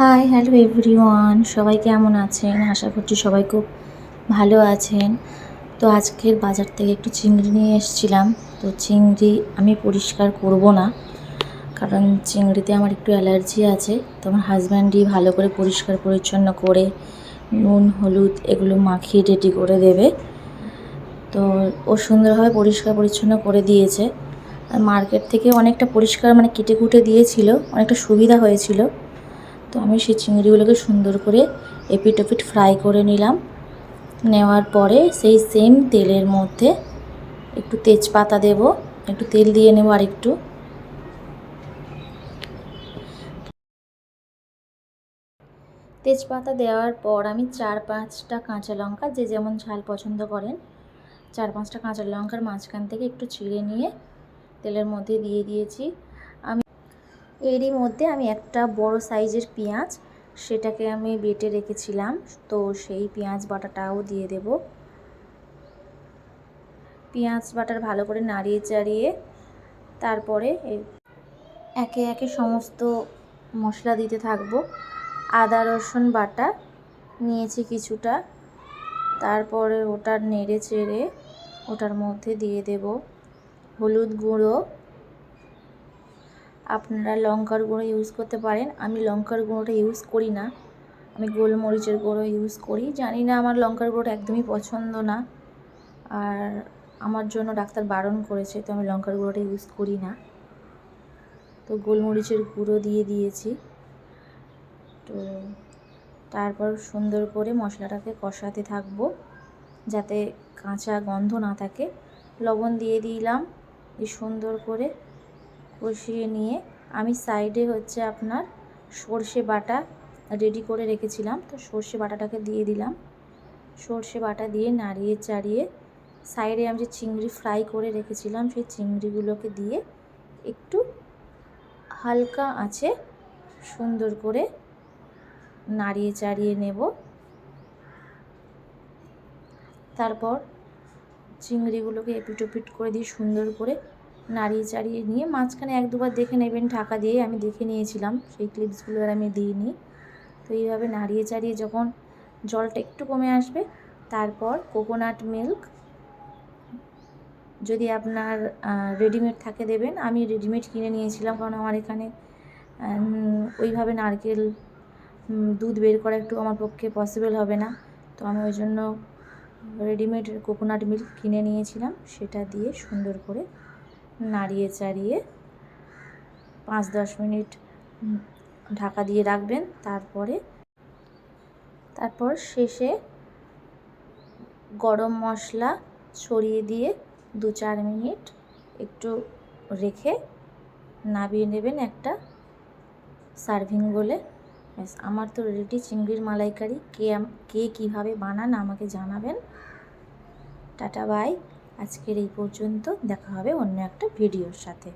Hi hello everyone সবাই কেমন আছেন? আশা করছি সবাই খুব ভালো আছেন। তো আজকের বাজার থেকে একটু চিংড়ি নিয়ে এসেছিলাম। তো চিংড়ি আমি পরিষ্কার করব না, কারণ চিংড়িতে আমার একটু অ্যালার্জি আছে। তো আমার হাজব্যান্ডই ভালো করে পরিষ্কার পরিচ্ছন্ন করে নুন, হলুদ এগুলো মাখিয়ে রেডি করে দেবে। তো ও সুন্দরভাবে পরিষ্কার পরিচ্ছন্ন করে দিয়েছে। আর মার্কেট থেকে অনেকটা পরিষ্কার মানে কেটে কুটে দিয়েছিল, অনেকটা সুবিধা হয়েছিল। তো আমি সেই চিংড়িগুলোকে সুন্দর করে এপিট ওপিট ফ্রাই করে নিলাম। নেওয়ার পরে সেই সেম তেলের মধ্যে একটু তেজপাতা দেব, একটু তেল দিয়ে নেব আর একটু তেজপাতা দেওয়ার পর আমি চার পাঁচটা কাঁচা লঙ্কা, যে যেমন ঝাল পছন্দ করেন, চার পাঁচটা কাঁচা লঙ্কার মাঝখান থেকে একটু চিড়ে নিয়ে তেলের মধ্যে দিয়ে দিয়েছি। এরই মধ্যে আমি একটা বড় সাইজের পেঁয়াজ সেটাকে আমি বেটে রেখেছিলাম। তো সেই পেঁয়াজ বাটাটাও দিয়ে দেব। পেঁয়াজ বাটার ভালো করে নাড়িয়ে চাড়িয়ে তারপরে একে একে সমস্ত মশলা দিতে থাকব। আদা, রসুন বাটা নিয়েছি কিছুটা। তারপরে ওটা নেড়ে চেড়ে ওটার মধ্যে দিয়ে দেব। হলুদ গুঁড়ো আপনারা লঙ্কার গুঁড়ো ইউজ করতে পারেন। আমি লঙ্কার গুঁড়োটা ইউজ করি না। আমি গোলমরিচের গুঁড়ো ইউজ করি। জানি না আমার লঙ্কার গুঁড়োটা একদমই পছন্দ না। আর আমার জন্য ডাক্তার বারণ করেছে, তো আমি লঙ্কার গুঁড়োটা ইউজ করি না। তো গোলমরিচের গুঁড়ো দিয়ে দিয়েছি। তো তারপর সুন্দর করে মশলাটাকে কষাতে থাকব, যাতে কাঁচা গন্ধ না থাকে। লবণ দিয়ে দিলাম এই সুন্দর করে কষিয়ে নিয়ে আমি সাইডে হচ্ছে আপনার সর্ষে বাটা রেডি করে রেখেছিলাম। তো সর্ষে বাটাটাকে দিয়ে দিলাম। সর্ষে বাটা দিয়ে নাড়িয়ে চাড়িয়ে সাইডে আমি যে চিংড়ি ফ্রাই করে রেখেছিলাম, সেই চিংড়িগুলোকে দিয়ে একটু হালকা আছে সুন্দর করে নাড়িয়ে চাড়িয়ে নেব। তারপর চিংড়িগুলোকে এপিট ওপিট করে দিয়ে সুন্দর করে নাড়িয়ে চাড়িয়ে নিয়ে মাঝখানে এক দুবার দেখে নেবেন ঢাকা দিয়ে আমি দেখে নিয়েছিলাম। সেই ক্লিপসগুলো আর আমি দিইনি। তো এইভাবে নাড়িয়ে চাড়িয়ে যখন জলটা একটু কমে আসবে, তারপর কোকোনাট মিল্ক যদি আপনার রেডিমেড থাকে দেবেন। আমি রেডিমেড কিনে নিয়েছিলাম কারণ আমার এখানে ওইভাবে নারকেল দুধ বের করা একটু আমার পক্ষে পসিবল হবে না। তো আমি ওই জন্য রেডিমেড কোকোনাট মিল্ক কিনে নিয়েছিলাম। সেটা দিয়ে সুন্দর করে নাড়িয়ে চাড়িয়ে পাঁচ দশ মিনিট ঢাকা দিয়ে রাখবেন। তারপরে, তারপর শেষে গরম মশলা ছড়িয়ে দিয়ে দু চার মিনিট একটু রেখে নাবিয়ে নেবেন একটা সার্ভিং বলে। ব্যাস, আমার তো রেডি চিংড়ির মালাইকারি। কে কে কীভাবে বানান আমাকে জানাবেন। Tata, bye. আজকের এই পর্যন্ত দেখা হবে অন্য একটা ভিডিওর সাথে।